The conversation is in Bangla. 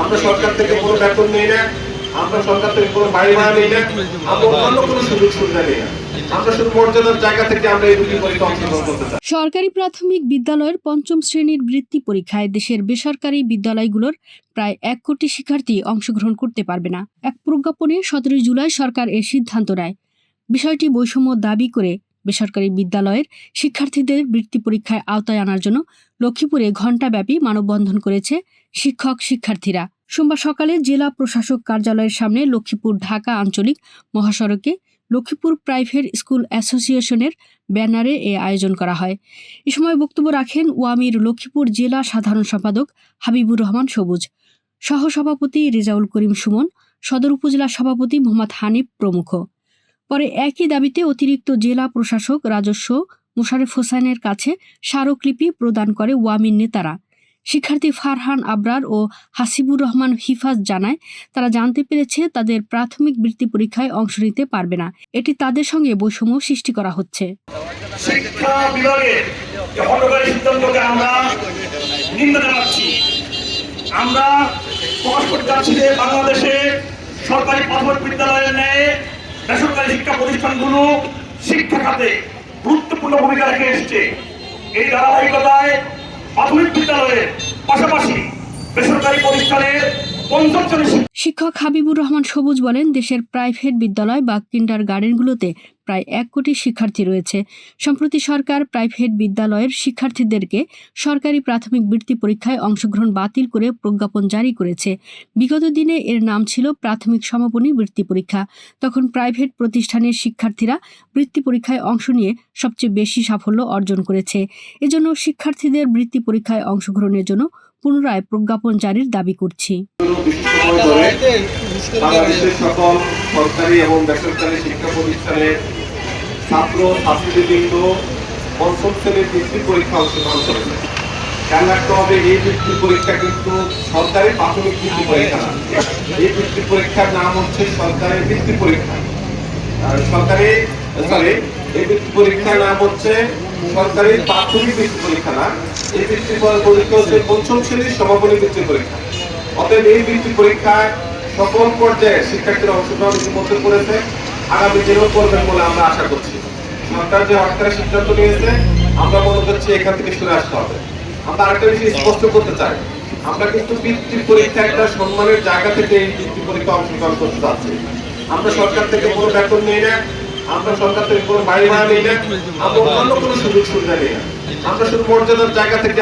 আমরা সরকার থেকে কোনো বেতন নেই না, আমরা সরকার থেকে কোনো বাড়ি ভাড়া নেই না, আমরা অন্য কোনো সুযোগ সুবিধা নেই না। সরকারি প্রাথমিক বিদ্যালয়ের পঞ্চম শ্রেণির বৃত্তি পরীক্ষায় দেশের বেসরকারি বিদ্যালয়গুলোর প্রায় এক কোটি শিক্ষার্থী অংশগ্রহণ করতে পারবে না। এক প্রজ্ঞাপনে সতেরোই জুলাই সরকার এ সিদ্ধান্ত নেয়। বিষয়টি বৈষম্য দাবি করে বেসরকারি বিদ্যালয়ের শিক্ষার্থীদের বৃত্তি পরীক্ষায় আওতায় আনার জন্য লক্ষ্মীপুরে ঘণ্টাব্যাপী মানববন্ধন করেছে শিক্ষক শিক্ষার্থীরা। সোমবার সকালে জেলা প্রশাসক কার্যালয়ের সামনে লক্ষ্মীপুর ঢাকা আঞ্চলিক মহাসড়কে লক্ষ্মীপুর প্রাইভেট স্কুল অ্যাসোসিয়েশনের ব্যানারে এ আয়োজন করা হয়। এ সময় বক্তব্য রাখেন ওয়ামির লক্ষ্মীপুর জেলা সাধারণ সম্পাদক হাবিবুর রহমান সবুজ। সহসভাপতি রেজাউল করিম সুমন, সদর উপজেলা সভাপতি মোহাম্মদ হানিফ প্রমুখ। পরে একই দাবিতে অতিরিক্ত জেলা প্রশাসক রাজস্ব মোশারেফ হোসেনের কাছে স্মারকলিপি প্রদান করে ওয়ামিন নেতারা। শিক্ষার্থী ফারহান আবরার ও হাসিবুর রহমান হিফাজ জানায়, তারা জানতে পেরেছে তাদের প্রাথমিক বৃত্তি পরীক্ষায় অংশ নিতে পারবে না। এটি তাদের সঙ্গে বৈষম্য সৃষ্টি করা হচ্ছে। আমরা বাংলাদেশে সরকারি প্রাথমিক বিদ্যালয়ের ন্যায় বেসরকারি শিক্ষা প্রতিষ্ঠানগুলো শিক্ষা খাতে গুরুত্বপূর্ণ ভূমিকা রেখে এসছে। এই ধারাবাহিকতায় প্রাথমিক বিদ্যালয়ের পাশাপাশি বেসরকারি প্রতিষ্ঠানের শিক্ষক হাবিবুর রহমান সবুজ বলেন, দেশের প্রাইভেট বিদ্যালয় বা কিন্ডার গার্ডেনগুলোতে প্রায় এক কোটি শিক্ষার্থী রয়েছে। সম্প্রতি সরকার প্রাইভেট বিদ্যালয়ের শিক্ষার্থীদেরকে সরকারি প্রাথমিক বৃত্তি পরীক্ষায় অংশগ্রহণ বাতিল করে প্রজ্ঞাপন জারি করেছে। বিগত দিনে এর নাম ছিল প্রাথমিক সমাপনী বৃত্তি পরীক্ষা। তখন প্রাইভেট প্রতিষ্ঠানের শিক্ষার্থীরা বৃত্তি পরীক্ষায় অংশ নিয়ে সবচেয়ে বেশি সাফল্য অর্জন করেছে। এজন্য শিক্ষার্থীদের বৃত্তি পরীক্ষায় অংশগ্রহণের জন্য পুনরায় প্রজ্ঞাপন জারির দাবি করছি। সকল সরকারি এবং বেসরকারি শিক্ষা ছাত্র বৃত্তি পরীক্ষা এই পরীক্ষা কিন্তু প্রাথমিক পরীক্ষা এই বৃত্তি পরীক্ষার নাম হচ্ছে বৃত্তি পরীক্ষা। আর সরকারি সরি এই পরীক্ষার নাম হচ্ছে প্রাথমিক বৃত্তি পরীক্ষা না, এই বৃত্তি পরীক্ষা হচ্ছে পঞ্চম শ্রেণির সমাপনী বৃত্তি পরীক্ষা। অতএব এই বৃত্তি সকল পর্যায়ে শিক্ষার্থীরা অংশগ্রহণ ইতিমধ্যে করেছে। আগামী দিনেও করবেন বলে আমরা আশা করছি। সরকার যে হটকারের সিদ্ধান্ত নিয়েছে, আমরা মনে করছি এখান থেকে সরে আসতে হবে। আমরা আরেকটা বিষয় স্পষ্ট করতে চাই। আমরা কিন্তু বৃত্তি পরীক্ষা একটা সম্মানের জায়গা থেকে এই বৃত্তি পরীক্ষা অংশগ্রহণ করতে চাচ্ছি। আমরা সরকার থেকে কোনো বেতন নেই না। আমরা সরকার থেকে কোনো বাইরে আমরা অন্য কোনো সুযোগ সুবিধা নেই। আমরা শুধু মর্যাদার জায়গা থেকে